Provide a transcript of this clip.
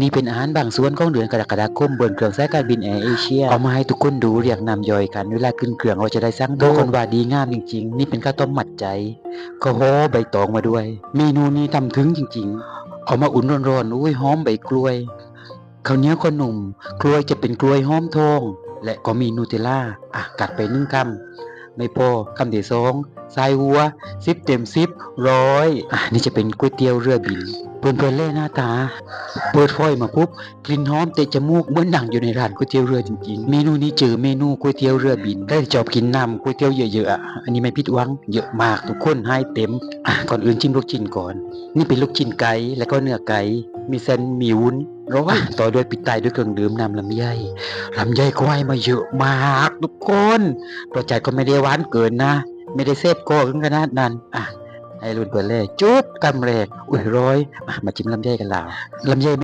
นี่เป็นอาหารบางส่วนของเดือนกรกฎาคมบนเครื่องสายการบินแอร์เอเชียเอามาให้ทุกคนดูเรียงนำย่อยกันเวลาขึ้นเครื่องเราจะได้สั่งทุกคนว่าดีงามจริง ๆ นี่เป็นข้าวต้มหมัดใจก็โหใบตองมาด้วย เมนูนี้ทำถึงจริง ๆ เอามาอุ่นร้อนๆอุ้ยหอมใบกล้วยข้าวเหนียวข้าวหนุ่มกล้วยจะเป็นกล้วยหอมทองและก็มีนูเทลล่าอะกัดไปหนึ่งคำไม่พอคำที่สองสายหัวสิบเต็มสิบร้อยอะนี่จะเป็นก๋วยเตี๋ยวเรือบินเพื่อนเล่หน้าตา เปิดไฟมาปุ๊บกลิ่นหอมเตะจมูกเหมือนหนังอยู่ในร้านก๋วยเตี๋ยวเรือจริงๆ เมนูนี้เจอเมนูก๋วยเตี๋ยวเรือบิน ได้ชอบกินน้ำก๋วยเตี๋ยวเยอะๆอันนี้ไม่ผิดหวังเยอะมากทุกคนให้เต็มก่อนอื่นชิมลูกชิ้นก่อน นี่เป็นลูกชิ้นไก่แล้วก็เนื้อไก่มีเส้นมีวุ้นร้อยต่อด้วยปิดท้ายด้วยเครื่องดื่มน้ำลำไยลำไยก็ให้มาเยอะมากทุกคนรสชาติก็ไม่ได้หวานเกินนะ ไม่ได้เซฟโก้ถึงขนาดนั้นอะ ไอรุ่นเบอร์เล่จุดกำเรกอุ้ยร้อย มามาจิ้มลำไยกันแล้วลำไย